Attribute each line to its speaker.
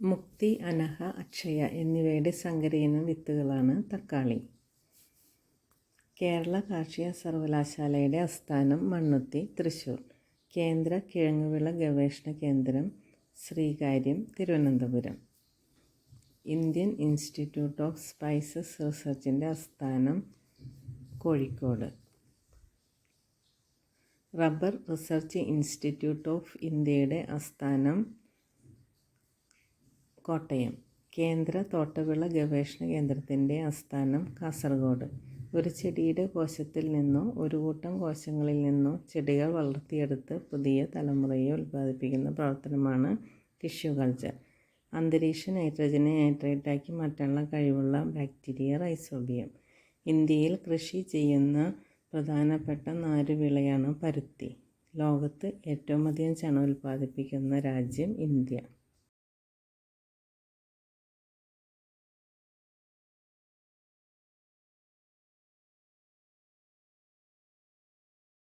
Speaker 1: മുക്തി അനഹ അക്ഷയ എന്നിവയുടെ സങ്കരയിനം വിത്തുകളാണ് തക്കാളി. കേരള കാർഷിക സർവകലാശാലയുടെ ആസ്ഥാനം മണ്ണുത്തി തൃശ്ശൂർ കേന്ദ്ര കിഴങ്ങുവിള ഗവേഷണ കേന്ദ്രം Sreekaryam Thiruvananthapuram. Indian institute of spices റിസർച്ചിന്റെ ആസ്ഥാനം Kozhikode. Rubber research institute of ഇന്ത്യയുടെ ആസ്ഥാനം കോട്ടയം കേന്ദ്ര തോട്ടവിള ഗവേഷണ കേന്ദ്രത്തിന്റെ ആസ്ഥാനം കാസർഗോഡ്. ഒരു ചെടിയുടെ കോശത്തിൽ നിന്നോ ഒരു കൂട്ടം കോശങ്ങളിൽ നിന്നോ ചെടികൾ വളർത്തിയെടുത്ത് പുതിയ തലമുറയെ ഉൽപ്പാദിപ്പിക്കുന്ന പ്രവർത്തനമാണ് ടിഷ്യൂ കൾച്ചർ. അന്തരീക്ഷ നൈട്രജനെ നൈട്രേറ്റാക്കി മാറ്റാനുള്ള കഴിവുള്ള ബാക്ടീരിയ റൈസോബിയം. ഇന്ത്യയിൽ കൃഷി ചെയ്യുന്ന പ്രധാനപ്പെട്ട നാരുവിളയാണ് പരുത്തി. ലോകത്ത് ഏറ്റവും അധികം ചണം ഉൽപ്പാദിപ്പിക്കുന്ന രാജ്യം ഇന്ത്യ.